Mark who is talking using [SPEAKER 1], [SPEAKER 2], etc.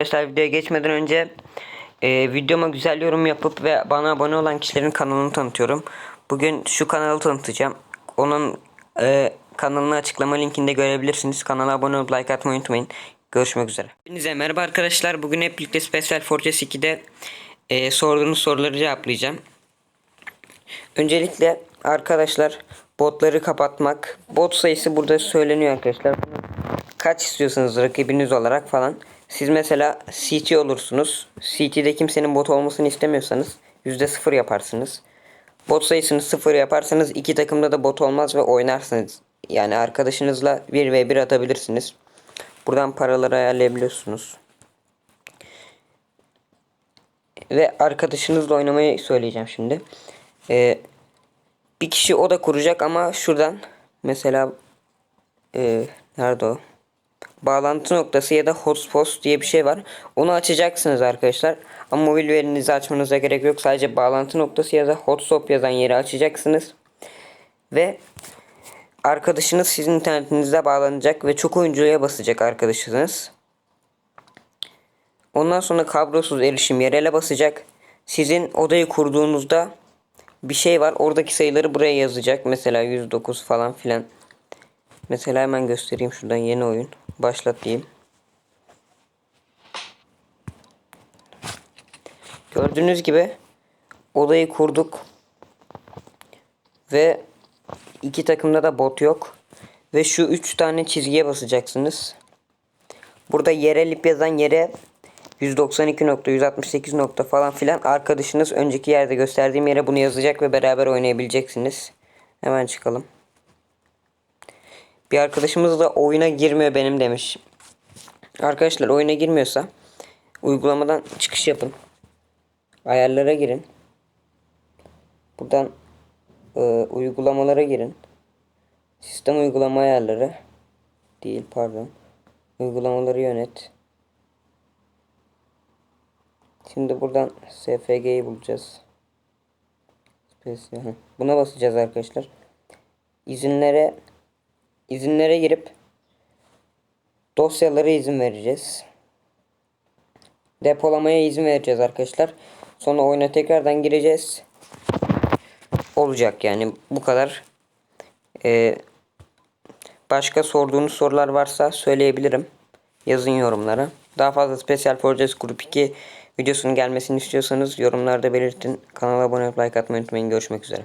[SPEAKER 1] Arkadaşlar videoya geçmeden önce e, videoma güzel yorum yapıp ve bana abone olan kişilerin kanalını tanıtıyorum. Bugün şu kanalı tanıtacağım. Onun e, kanalını açıklama linkinde görebilirsiniz. Kanala abone olup like atmayı unutmayın. Görüşmek üzere. Hepinize merhaba arkadaşlar. Bugün hep birlikte Special Fortress 2'de e, sorduğunuz soruları cevaplayacağım. Öncelikle arkadaşlar botları kapatmak. Bot sayısı burada söyleniyor arkadaşlar. Kaç istiyorsanız rakibiniz olarak falan. Siz mesela CT olursunuz. CT'de kimsenin bot olmasını istemiyorsanız %0 yaparsınız. Bot sayısını 0 yaparsanız iki takımda da bot olmaz ve oynarsınız. Yani arkadaşınızla 1v1 atabilirsiniz. Buradan paraları ayarlayabiliyorsunuz. Ve arkadaşınızla oynamayı söyleyeceğim şimdi. Ee, bir kişi oda kuracak ama şuradan mesela e, nerede o? Bağlantı noktası ya da hotspot diye bir şey var. Onu açacaksınız arkadaşlar. Ama mobil verinizi açmanıza gerek yok. Sadece bağlantı noktası ya da hotspot yazan yeri açacaksınız. Ve arkadaşınız sizin internetinizde bağlanacak ve çok oyuncuya basacak arkadaşınız. Ondan sonra kablosuz erişim yerele basacak. Sizin odayı kurduğunuzda bir şey var. Oradaki sayıları buraya yazacak. Mesela 109 falan filan. Mesela hemen göstereyim şuradan yeni oyun. Başlat diyeyim. Gördüğünüz gibi odayı kurduk. Ve iki takımda da bot yok. Ve şu üç tane çizgiye basacaksınız. Burada yerel ip yazan yere 192 nokta 168 nokta falan filan arkadaşınız önceki yerde gösterdiğim yere bunu yazacak ve beraber oynayabileceksiniz. Hemen çıkalım. Bir arkadaşımız da oyuna girmiyor benim demiş. Arkadaşlar oyuna girmiyorsa uygulamadan çıkış yapın. Ayarlara girin. Buradan e, uygulamalara girin. Sistem uygulama ayarları değil pardon. Uygulamaları yönet. Şimdi buradan SFG'yi bulacağız. Buna basacağız arkadaşlar. İzinlere izinlere girip dosyalara izin vereceğiz. Depolamaya izin vereceğiz arkadaşlar. Sonra oyuna tekrardan gireceğiz. Olacak yani bu kadar. Ee, başka sorduğunuz sorular varsa söyleyebilirim. Yazın yorumlara. Daha fazla Special Forces Grup 2 videosunun gelmesini istiyorsanız yorumlarda belirtin. Kanala abone olup like atmayı unutmayın. Görüşmek üzere.